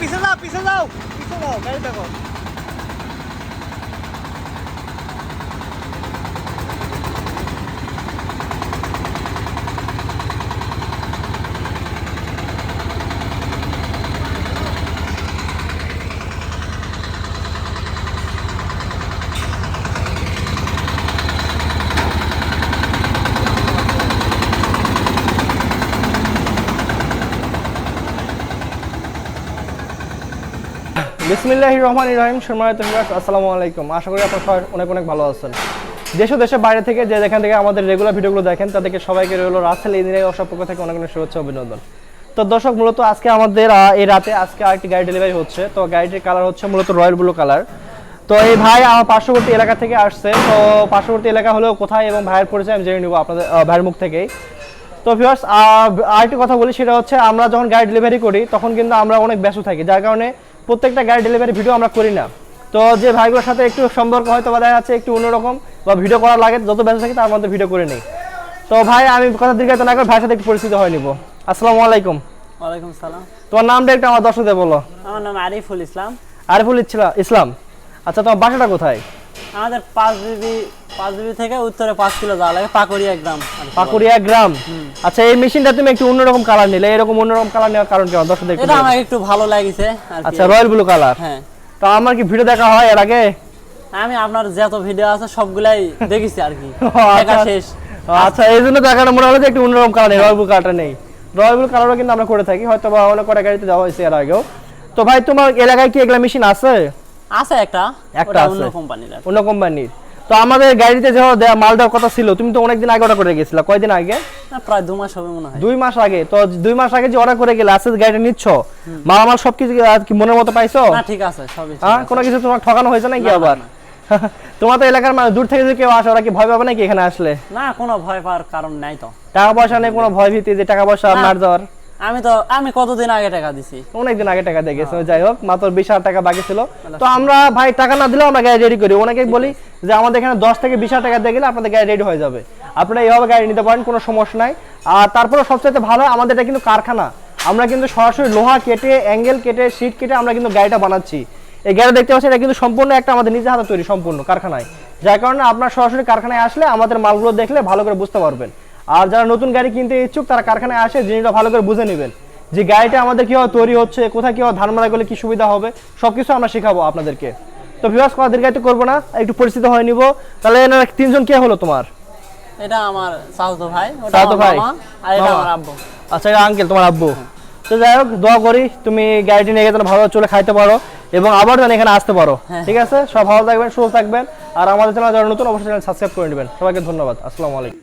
পিছে যাও পিছে যাও পিছে যাও গাড়ি দেখো বিসমিল্লাহ রহমান রহিম, সম্মানিত ভিউয়ার্স, আসসালামু আলাইকুম। আশা করি আপনারা সবাই অনেক অনেক ভালো আছেন। দেশ দেশের বাইরে থেকে যে যেখান থেকে আমাদের রেগুলার ভিডিওগুলো দেখেন, তাদেরকে সবাইকে রইল রাসেল ইঞ্জিনিয়ারিং অসব পক্ষ থেকে অনেক অনেক শুভেচ্ছা অভিনন্দন। তো দর্শক, মূলত আজকে আমাদের এই রাতে আজকে আরেকটি গাড়ি ডেলিভারি হচ্ছে। তো গাড়িটির কালার হচ্ছে মূলত রয়্যাল ব্লু কালার তো এই ভাই আমার পার্শ্ববর্তী এলাকা থেকে আসছে। তো পার্শ্ববর্তী এলাকা হলেও কোথায় এবং ভাইয়ের পরিচয় আমি জেনে নিব আপনাদের ভাইয়ের মুখ থেকেই। তো ভিউয়ার্স আরেকটি কথা বলি, সেটা হচ্ছে আমরা যখন গাড়ি ডেলিভারি করি, তখন কিন্তু আমরা অনেক ব্যস্ত থাকি। যার কারণে প্রত্যেকটা গাড়ি ডেলিভারি ভিডিও আমরা করি না। তো যে ভাইগুলোর সাথে একটু সম্পর্ক হয়তো বা দেখা যাচ্ছে একটু অন্যরকম বা ভিডিও করা লাগে যত ব্যস্ত থাকি তার মধ্যে ভিডিও করে নিই। তো ভাই আমি কথা দীর্ঘায়িত না করে ভাইয়ের সাথে একটু পরিচিত হয়ে নিব। আসসালামু আলাইকুম। ওয়ালাইকুম সালাম। তোমার নামটা একটু আমার দর্শকদের বলো। আমার নাম আরিফুল ইসলাম। আরিফুল ইসলা- ইসলাম। আচ্ছা তোমার বাসাটা কোথায়? আমাদের পাঁচ বিবি পাঁচ বিবি থেকে উত্তরে পাঁচ কিলো যাওয়া লাগে পাকুড়িয়া গ্রাম। পাকুড়িয়া গ্রাম? আচ্ছা এই মেশিনটা তুমি একটু অন্যরকম কালার নিলে এরকম অন্যরকম কালার নেওয়ার কারণ কেমন এটা আমার একটু ভালো লাগিছে। আচ্ছা রয়্যাল ব্লু কালার হ্যাঁ। তো আমার কি ভিডিও দেখা হয় এর আগে? আমি আপনার যত ভিডিও আছে সবগুলাই দেখেছি আর কি। দেখা আচ্ছা। শেষ। আচ্ছা এই জন্য দেখাটা মনে হলো যে একটু অন্যরকম কালার নেই রয়্যাল ব্লু কালারটা নেই। রয়্যাল ব্লু কালারও কিন্তু আমরা করে থাকি হয়তো বা অনেক কটা গাড়িতে দেওয়া হয়েছে এর আগেও। তো ভাই তোমার এলাকায় কি এগুলা মেশিন আছে? আছে একটা একটা অন্য কোম্পানির অন্য কোম্পানির তো আমাদের গাড়িতে যে দেওয়া মাল দেওয়ার কথা ছিল তুমি তো অনেকদিন আগে অর্ডার করে গেছিলা। কয়দিন আগে? প্রায় দু মাস হবে মনে হয়। দুই মাস আগে। তো দুই মাস আগে যে অর্ডার করে গেলে আজকে গাড়িটা নিচ্ছ মাল আমার সবকিছু কি মনের মতো পাইছো? না ঠিক আছে সবই হ্যাঁ? কোনো কিছু তোমার ঠকানো হয়েছে নাকি আবার? তোমার তো এলাকার মানুষ দূর থেকে যদি কেউ আসে ওরা কি ভয় পাবে নাকি এখানে আসলে? না কোনো ভয় পাওয়ার কারণ নাই তো। টাকা পয়সা নেই কোনো ভয় ভীতি যে টাকা পয়সা না। মার দেওয়ার আমি তো আমি কতদিন আগে টাকা দিছি? অনেকদিন আগে টাকা দিয়ে গেছে যাই হোক মাত্র বিশ হাজার টাকা বাকি ছিল। তো আমরা ভাই টাকা না দিলেও আমরা গাড়ি রেডি করি। অনেকে বলি যে আমাদের এখানে দশ থেকে বিশ হাজার টাকা দিয়ে গেলে আপনাদের গাড়ি রেডি হয়ে যাবে। আপনারা এইভাবে গাড়ি নিতে পারেন কোনো সমস্যা নাই। আর তারপরে সবচেয়ে ভালো আমাদের এটা কিন্তু কারখানা। আমরা কিন্তু সরাসরি লোহা কেটে অ্যাঙ্গেল কেটে সিট কেটে আমরা কিন্তু গাড়িটা বানাচ্ছি। এই গাড়ি দেখতে পাচ্ছেন এটা কিন্তু সম্পূর্ণ একটা আমাদের নিজের হাতে তৈরি সম্পূর্ণ কারখানায়। যার কারণে আপনার সরাসরি কারখানায় আসলে আমাদের মালগুলো দেখলে ভালো করে বুঝতে পারবেন। আর যারা নতুন গাড়ি কিনতে ইচ্ছুক তারা কারখানায় আসে জিনিসটা ভালো করে বুঝে নেবেন। যে গাড়িটা আমাদের কীভাবে তৈরি হচ্ছে কোথায় কীভাবে ধান মারা করলে কি সুবিধা হবে সবকিছু আমরা শেখাবো আপনাদেরকে। তো ভিউয়ার্স কথা দীর্ঘায়িত করব না একটু পরিচিত হয়ে নিব। তাহলে এনারা তিনজন কে হলো তোমার? এটা আমার ভাই ভাই? আর এটা আমার আব্বু। আচ্ছা এটা আঙ্কেল তোমার আব্বু। তো যাই হোক দোয়া করি তুমি গাড়িটি নিয়ে যেন ভালো চলে খাইতে পারো এবং আবার যেন এখানে আসতে পারো। হ্যাঁ। ঠিক আছে? সব ভালো থাকবেন সুস্থ থাকবেন। আর আমাদের চ্যানেল যারা নতুন অবশ্যই চ্যানেল সাবস্ক্রাইব করে নেবেন। সবাইকে ধন্যবাদ। আসসালামু আলাইকুম।